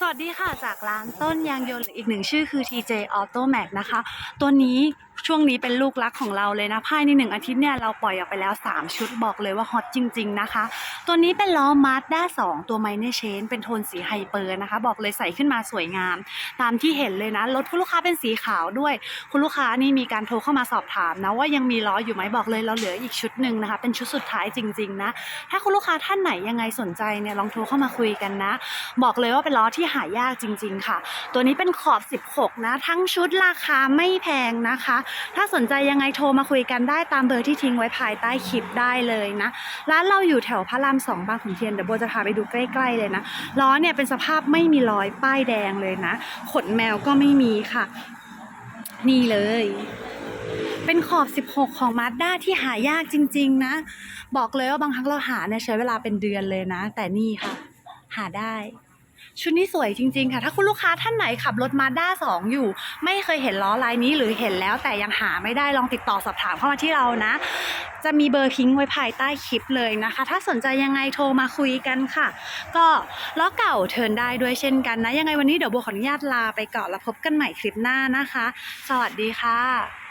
สวัสดีค่ะจากร้านต้นยางยนต์หรืออีกหนึ่งชื่อคือ TJ Auto Max นะคะ ตัวนี้ช่วงนี้เป็นลูกรักของเราเลยนะภายในหนึ่งอาทิตย์เนี่ยเราปล่อยออกไปแล้ว 3 ชุดบอกเลยว่าฮอตจริง ๆ นะคะ ตัวนี้เป็นล้อมาสด้า2ตัวไมเนเชนเป็นโทนสีไฮเปอร์นะคะ บอกเลยใส่ขึ้นมาสวยงาม ตามที่เห็นเลยนะ รถคุณลูกค้าเป็นสีขาวด้วย คุณลูกค้านี่มีการโทรเข้ามาสอบถามนะว่ายังมีล้ออยู่ไหมบอกเลยเราเหลืออีกชุดหนึ่งนะคะ เป็นชุดสุดท้ายจริง ๆ นะ ถ้าคุณลูกค้าท่านไหนยังไงสนใจเนี่ยลองโทรเข้ามาคุยกันนะ บอกเลยว่าเป็นล้อที่หายากจริง ๆ ค่ะ ตัวนี้เป็นขอบ 16 นะ ทั้งชุดราคาไม่แพงนะคะ ถ้าสนใจยังไงโทรมาคุยกันได้ตามเบอร์ที่ทิ้งไว้ภายใต้คลิปได้เลยนะ ร้านเราอยู่แถวพระรามสองบางขุนเทียน เดี๋ยวโบจะพาไปดูใกล้ๆเลยนะ ล้อเนี่ยเป็นสภาพไม่มีรอยป้ายแดงเลยนะ ขนแมวก็ไม่มีค่ะ นี่เลยเป็นขอบ 16 ของมาสด้าที่หายากจริง ๆ นะ บอกเลยว่าบางครั้งเราหาเนี่ยใช้เวลาเป็นเดือนเลยนะ แต่นี่ค่ะ หาได้ ชุดนี้สวยจริง ๆ ค่ะ ถ้าคุณลูกค้าท่านไหนขับรถมาด้าสองอยู่ ไม่เคยเห็นล้อลายนี้หรือเห็นแล้วแต่ยังหาไม่ได้ลองติดต่อสอบถามเข้ามาที่เรานะ จะมีเบอร์พิงไว้ภายใต้คลิปเลยนะคะ ถ้าสนใจยังไงโทรมาคุยกันค่ะ ก็ล้อเก่าเทินได้ด้วยเช่นกันนะ ยังไงวันนี้เดี๋ยวโบขออนุญาตลาไปก่อนแล้วพบกันใหม่คลิปหน้านะคะ สวัสดีค่ะ